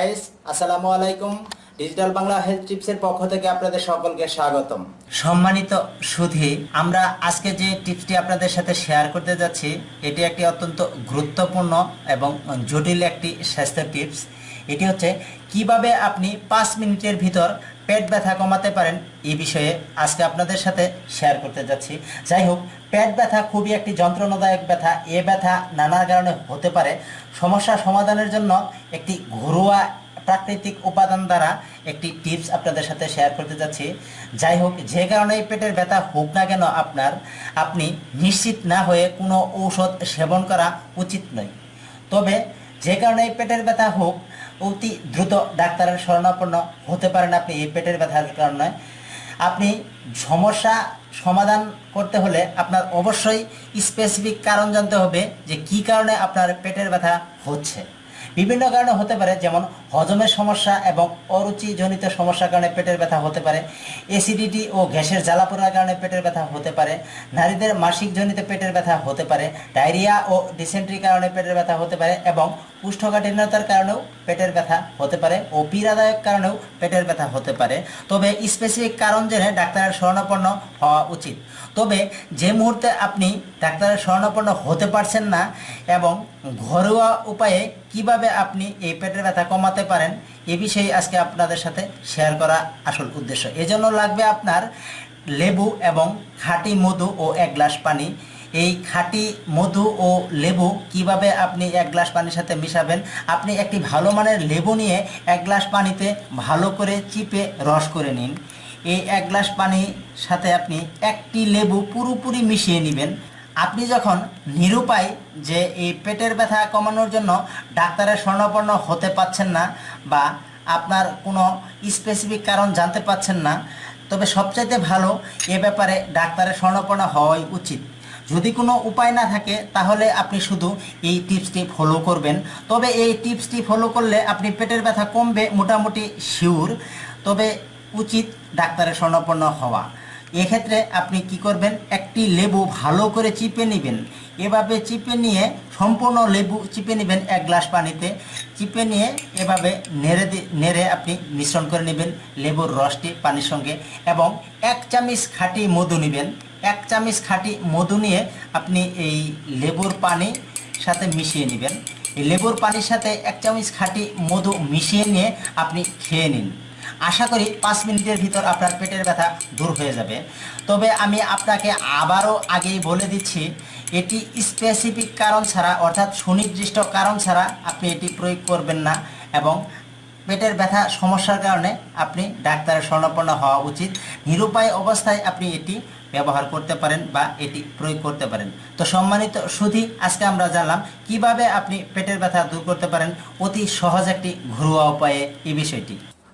Guys আসসালামু আলাইকুম। Digital Bangla health টিপসের পক্ষ থেকে আপনাদের সকলকে স্বাগতম। সম্মানিত সুধি, আমরা আজকে যে টিপসটি আপনাদের সাথে শেয়ার করতে যাচ্ছি, এটি একটি অত্যন্ত গুরুত্বপূর্ণ এবং জটিল একটি স্বাস্থ্য টিপস এটি হচ্ছে, কীভাবে আপনি পাঁচ মিনিটের ভিতর পেট ব্যথা কমাতে পারেন এই বিষয়ে আজকে আপনাদের সাথে শেয়ার করতে যাচ্ছি। যাই হোক, পেট ব্যথা খুবই একটি যন্ত্রণাদায়ক ব্যথা, এ ব্যথা নানা কারণে হতে পারে। সমস্যা সমাধানের জন্য একটি ঘরোয়া প্রাকৃতিক উপাদান দ্বারা একটি টিপস আপনাদের সাথে শেয়ার করতে যাচ্ছি। যাই হোক, যে কারণে পেটের ব্যথা হোক না কেন আপনার, আপনি নিশ্চিত না হয়ে কোনো ঔষধ সেবন করা উচিত নয়। তবে যে কারণে পেটের ব্যথা হোক, অতি দ্রুত ডাক্তারের শরণাপন্ন হতে পারেন আপনি এই পেটের ব্যথার কারণে। আপনি সমস্যা সমাধান করতে হলে আপনার অবশ্যই স্পেসিফিক কারণ জানতে হবে যে কি কারণে আপনার পেটের ব্যথা হচ্ছে। বিভিন্ন কারণে হতে পারে, যেমন হজমের সমস্যা এবং অরুচিজনিত সমস্যার কারণে পেটের ব্যথা হতে পারে অ্যাসিডিটি ও গ্যাসের জ্বালাপোড়ার কারণে পেটের ব্যথা হতে পারে, নারীদের মাসিকজনিত পেটের ব্যথা হতে পারে, ডায়রিয়া ও ডিসেন্ট্রির কারণে পেটের ব্যথা হতে পারে এবং কুষ্ঠকাঠিন্যতার কারণেও পেটের ব্যথা হতে পারে ও পীড়াদায়ক কারণেও পেটের ব্যথা হতে পারে। তবে স্পেসিফিক কারণ জেনে ডাক্তারের শরণাপন্ন হওয়া উচিত। তবে যে মুহূর্তে আপনি ডাক্তারের শরণাপন্ন হতে পারছেন না এবং ঘরোয়া উপায়ে কীভাবে আপনি এই পেটের ব্যথা কমাতে পারেন, এ বিষয়ে আজকে আপনাদের সাথে শেয়ার করা আসল উদ্দেশ্য। এজন্য লাগবে আপনার লেবু এবং খাঁটি মধু ও এক গ্লাস পানি। এই খাঁটি মধু ও লেবু কীভাবে আপনি এক গ্লাস পানির সাথে মিশাবেন? আপনি একটি ভালো মানের লেবু নিয়ে এক গ্লাস পানিতে ভালো করে চিপে রস করে নিন। এই এক গ্লাস পানির সাথে আপনি একটি লেবু পুরোপুরি মিশিয়ে নেবেন। আপনি যখন নিরুপায় যে এই পেটের ব্যথা কমানোর জন্য ডাক্তারের স্বর্ণপন্ন হতে পাচ্ছেন না বা আপনার কোনো স্পেসিফিক কারণ জানতে পাচ্ছেন না, তবে সবচাইতে ভালো এ ব্যাপারে ডাক্তারের স্বর্ণপন্ন হওয়াই উচিত। যদি কোনো উপায় না থাকে, তাহলে আপনি শুধু এই টিপসটি ফলো করবেন। তবে এই টিপসটি ফলো করলে আপনি পেটের ব্যথা কমবে মোটামুটি শিওর তবে উচিত ডাক্তারের স্বর্ণপন্ন হওয়া। এক্ষেত্রে আপনি কি করবেন? একটি লেবু ভালো করে চিপে নেবেন। এভাবে চিপে নিয়ে সম্পূর্ণ লেবু চিপে নেবেন এক গ্লাস পানিতে। চিপে নিয়ে এভাবে নেড়ে দি- নেড়ে আপনি মিশ্রণ করে নেবেন লেবুর রসটি পানির সঙ্গে এবং এক চামচ খাঁটি মধু নেবেন। এক চামচ খাঁটি মধু নিয়ে আপনি এই লেবুর পানি সাথে মিশিয়ে নেবেন। এই লেবুর পানির সাথে এক চামচ খাঁটি মধু মিশিয়ে নিয়ে আপনি খেয়ে নিন। আশা করি পাঁচ মিনিটের ভিতর আপনার পেটের ব্যথা দূর হয়ে যাবে। তবে আমি আপনাকে আবারও আগেই বলে দিচ্ছি, এটি স্পেসিফিক কারণ ছাড়া, অর্থাৎ সুনির্দিষ্ট কারণ ছাড়া আপনি এটি প্রয়োগ করবেন না এবং পেটের ব্যথা সমস্যার কারণে আপনি ডাক্তারের স্বর্ণাপন্ন হওয়া উচিত। নিরুপায় অবস্থায় আপনি এটি ব্যবহার করতে পারেন বা এটি প্রয়োগ করতে পারেন। তো সম্মানিত সুধী, আজকে আমরা জানলাম কীভাবে আপনি পেটের ব্যথা দূর করতে পারেন। অতি সহজ একটি ঘরোয়া উপায়ে এই বিষয়টি।